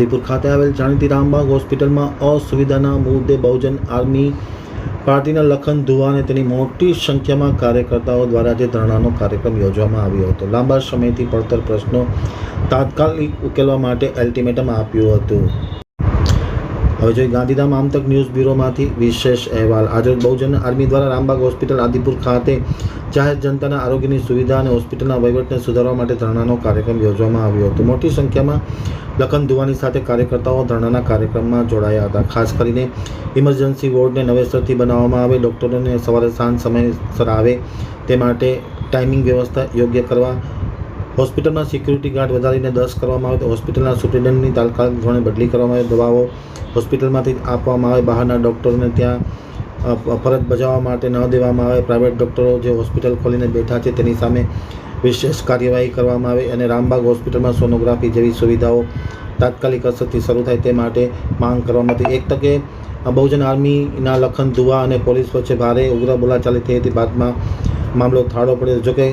આદિપુર ખાતે આવેલ જાણીતી રામબાગ હોસ્પિટલમાં અસુવિધાના મુદ્દે બહુજન આર્મી પાર્ટીના લખન ધુવા અને તેની મોટી સંખ્યામાં કાર્યકર્તાઓ દ્વારા જે ધરણાનો કાર્યક્રમ યોજવામાં આવ્યો હતો. લાંબા સમયથી પડતર પ્રશ્નો તાત્કાલિક ઉકેલવા માટે અલ્ટિમેટમ આપ્યું હતું. હવે જોઈએ ગાંધીધામ આમતક ન્યૂઝ બ્યુરોમાંથી વિશેષ અહેવાલ. આજે બહુજન આર્મી દ્વારા રામબાગ હોસ્પિટલ આદિપુર ખાતે જાહેર જનતાના આરોગ્યની સુવિધા અને હોસ્પિટલના વહીવટને સુધારવા માટે ધરણાનો કાર્યક્રમ યોજવામાં આવ્યો હતો. મોટી સંખ્યામાં લખન ધુવાની સાથે કાર્યકર્તાઓ ધરણાના કાર્યક્રમમાં જોડાયા હતા. ખાસ કરીને ઇમરજન્સી વોર્ડને નવેસરથી બનાવવામાં આવે, ડૉક્ટરોને સવારે સાંજ સમયસર આવે, તે માટે ટાઈમિંગ વ્યવસ્થા યોગ્ય કરવા હોસ્પિટલમાં સિક્યુરિટી ગાર્ડ વધારીને દસ કરવામાં આવે તો હોસ્પિટલના સુપ્રિન્ટેન્ડન્ટની તાત્કાલિક ધોરણે બદલી કરવામાં આવે, દવાઓ હોસ્પિટલમાંથી આપવામાં આવે, બહારના ડૉક્ટરોને ત્યાં ફરજ બજાવવા માટે ન દેવામાં આવે, પ્રાઇવેટ ડૉક્ટરો જે હોસ્પિટલ ખોલીને બેઠા છે તેની સામે વિશેષ કાર્યવાહી કરવામાં આવે અને રામબાગ હોસ્પિટલમાં સોનોગ્રાફી જેવી સુવિધાઓ તાત્કાલિક અસરથી શરૂ થાય તે માટે માંગ કરવામાં હતી. એક તકે બહુજન આર્મીના લખન ધુવા અને પોલીસ વચ્ચે ભારે ઉગ્ર બોલાચાલી થઈ હતી. બાદમાં મામલો થાળો પડ્યો. જોકે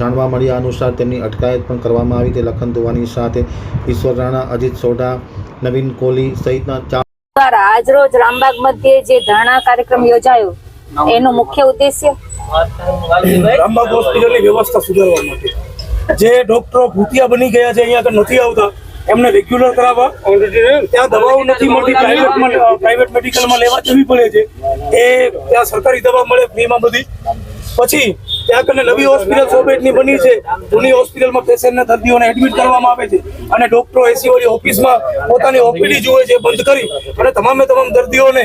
જાણવા મળ્યા અનુસાર તેમની અટકાયત પણ કરવામાં આવી તે લખન ધુવાની સાથે ઈશ્વર રાણા અજીત સોઢા નવીન કોહલી સહિતના ચાર દ્વારા આજરોજ રામબાગ મધ્યે જે ધરણા કાર્યક્રમ યોજાયો એનો મુખ્ય ઉદ્દેશ્ય? રામબાગ હોસ્પિટલની વ્યવસ્થા સુધારવા માટે. જે ડોક્ટરો ભૂતિયા બની ગયા છે અહીંયા આગળ નથી આવતા એમને રેગ્યુલર કરાવવા. ત્યાં દવાઓ નથી મળતી પ્રાઇવેટમાં પ્રાઇવેટ મેડિકલમાં લેવા જવી પડે છે. એ ત્યાં સરકારી દવા મળે ફ્રીમાં બધી. પછી ત્યાં કને નવી હોસ્પિટલ સો બેડની બની છે. જૂની હોસ્પિટલમાં પેશન્ટને દર્દીઓને એડમિટ કરવામાં આવે છે. અને ડોક્ટરો એસી વાળી ઓફિસમાં પોતાની ઓપીડી જુએ છે બંધ કરી અને તમામે તમામ દર્દીઓને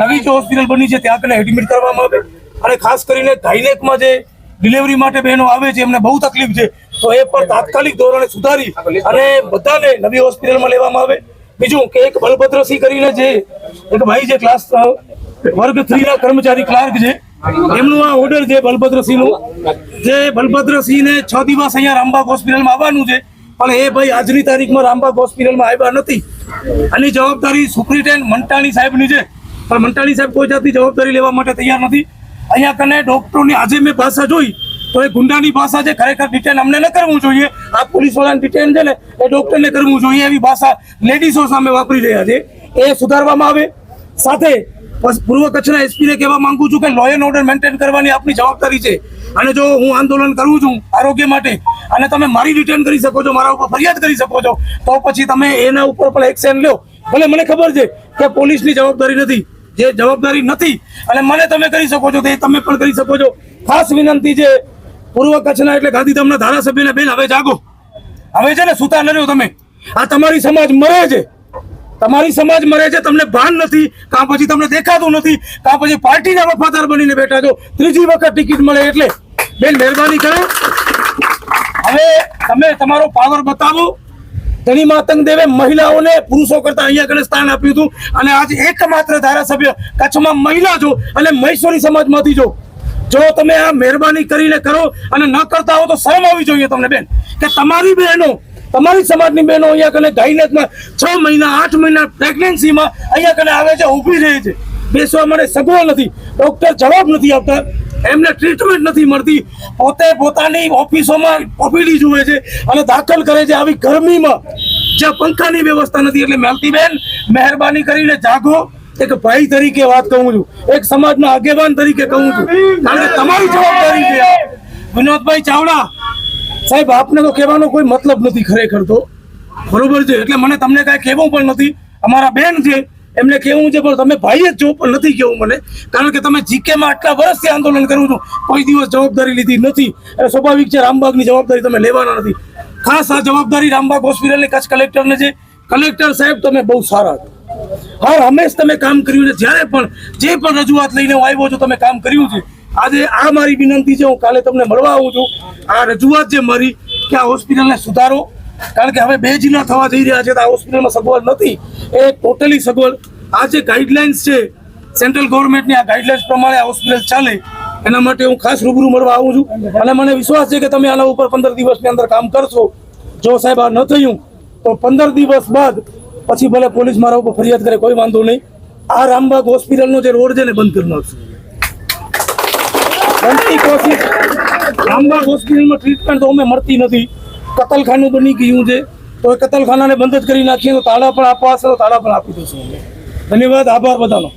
નવી જે હોસ્પિટલ બની છે, ત્યાં કને એડમિટ કરવામાં આવે. અને ખાસ કરીને ગાયનેકમાં જે ડિલિવરી માટે બહેનો આવે છે, એમને બહુ તકલીફ છે, તો એ પણ તાત્કાલિક ધોરણે સુધારી અને બધાને નવી હોસ્પિટલમાં લેવામાં આવે. બીજું કે એક બલભદ્રસિંહ કરીને જે, એક ભાઈ જે ક્લાસ વર્ગ થ્રી ના કર્મચારી ક્લાર્ક છે એમનું આ ઓર્ડર છે બલભદ્રસિંહનું, જે બલભદ્રસિંહને છ દિવસ અહીંયા રામબાગ હોસ્પિટલમાં આવવાનું છે, પણ એ ભાઈ આજની તારીખમાં રામબાગ હોસ્પિટલમાં આવ્યા નથી. આની જવાબદારી સુપ્રિન્ટેન્ડ મંટાણી સાહેબની છે, પણ મંટાણી સાહેબ કોઈ જાતની જવાબદારી લેવા માટે તૈયાર નથી. અહીંયા કને ડૉક્ટરોની, આજે મેં ભાષા જોઈ, તો એ ગુંડાની ભાષા છે, ખરેખર ડિટેન અમને ન કરવું જોઈએ. આ પોલીસ વાળાને ડિટેન છે ને, એ ડૉક્ટરને કરવું જોઈએ એવી ભાષા લેડીઝો સામે વાપરી રહ્યા છે. એ સુધારવામાં આવે. સાથે બસ પૂર્વ કચ્છના એસપીને કહેવા માંગુ છું કે લો એન્ડ ઓર્ડર મેન્ટેન કરવાની આપની જવાબદારી છે. અને જો હું આંદોલન કરું છું આરોગ્ય માટે, અને તમે મારી રિટર્ન કરી શકો છો, મારા ઉપર ફરિયાદ કરી શકો છો, તો પછી તમે એના ઉપર પણ એક્શન લો ભલે મને ખબર છે કે પોલીસની જવાબદારી નથી. જે જવાબદારી નથી, અને મને તમે કરી શકો છો તે તમે પણ કરી શકો છો. ખાસ વિનંતી છે, પૂર્વ કચ્છના એટલે ગાંધીધામના ધારાસભ્યને બેન, હવે જાગો. હવે છે ને સુતા ન તમે. આ તમારી સમાજ મરે છે. તમારી સમાજ મરે છે, તમને ભાન નથી, કાં પછી તમને દેખાતું નથી, કાં પછી પાર્ટીના વફાદાર બનીને બેઠા છો. ત્રીજી વખત ટિકિટ મળે એટલે. બેન, મહેરબાની કરો. હવે તમે તમારો પાવર બતાવો. ધણી માતંગ દેવે મહિલાઓને પુરુષો કરતા અહીંયા આગળ સ્થાન આપ્યું હતું અને આજે એકમાત્ર ધારાસભ્ય કચ્છમાં મહિલા છો અને મહેશ્વરી સમાજમાંથી છો. જો તમે આ મહેરબાની કરીને કરો અને ન કરતા હો તો શરમ આવી જોઈએ તમને, બેન. કે તમારી બહેનો તમારી સમાજની બહેનો અહીંયા કને ગાયનેકમાં છ મહિના, આઠ મહિના પ્રેગ્નન્સીમાં અહીંયા કને આવે છે, ઊભી રહે છે. બેસવા માટે સગવડ નથી. ડૉક્ટર જવાબ નથી આપતા. એમને ટ્રીટમેન્ટ નથી મળતી. પોતે પોતાની ઓફિસોમાં ઓપીડી જુએ છે અને દાખલ કરે છે આવી ગરમીમાં. જ્યાં પંખાની વ્યવસ્થા નથી એટલે મેલતીબેન, મહેરબાની કરીને જાગો. એક ભાઈ તરીકે વાત કહું છું. એક સમાજના આગેવાન તરીકે કહું છું. કારણ તમારી જવાબદારી છે. વિનોદભાઈ ચાવડા સાહેબ, આપને તો કહેવાનો કોઈ મતલબ નથી ખરેખર તો. બરોબર છે? એટલે મને તમને કાંઈ કહેવું પણ નથી. અમારા બેન છે, એમને કહેવું છે, પણ તમે ભાઈ જ છો, પણ નથી કહેવું મને. કારણ કે તમે જીકેમાં આટલા વર્ષથી આંદોલન કરું છું કોઈ દિવસ જવાબદારી લીધી નથી. અને સ્વાભાવિક છે, રામબાગની જવાબદારી તમે લેવાના નથી. ખાસ આ જવાબદારી રામબાગ હોસ્પિટલની કચ્છ કલેક્ટરને છે. કલેક્ટર સાહેબ, તમે બહુ સારા છો. હર હંમેશ તમે કામ કર્યું છે. જ્યારે પણ, જે પણ રજૂઆત લઈને હું આવ્યો છું, તમે કામ કર્યું છે. આજે આ મારી વિનંતી છે, હું કાલે તમને મળવા આવું છું. આ રજૂઆત છે મારી કે આ હોસ્પિટલને સુધારો, કારણ કે હવે બે જિલ્લા થવા જઈ રહ્યા છે, તો આ હોસ્પિટલમાં સગવડ નથી, એ ટોટલી સગવડ. આ જે ગાઈડલાઇન્સ છે, સેન્ટ્રલ ગવર્મેન્ટની આ ગાઈડલાઇન્સ પ્રમાણે આ હોસ્પિટલ ચાલે. એના માટે હું ખાસ રૂબરૂ મળવા આવું છું. અને મને વિશ્વાસ છે કે તમે આના ઉપર પંદર દિવસની અંદર કામ કરશો. જો સાહેબ આ ન થયું, તો પંદર દિવસ બાદ પછી ભલે પોલીસ મારા ઉપર ફરિયાદ કરે, કોઈ વાંધો નહીં. આ રામબાગ હોસ્પિટલનો જે રોડ છે ને બંધ કરી નાખશું. બનતી કોશિશ રામબાગ હોસ્પિટલમાં ટ્રીટમેન્ટ તો અમે મળતી નથી. કતલખાનું બની ગયું છે. તો એ કતલખાનાને બંધ જ કરી નાખીએ તો તાળા પણ આપવા હશે તો તાળા પણ આપી દઈશું ધન્યવાદ, આભાર બધાનો.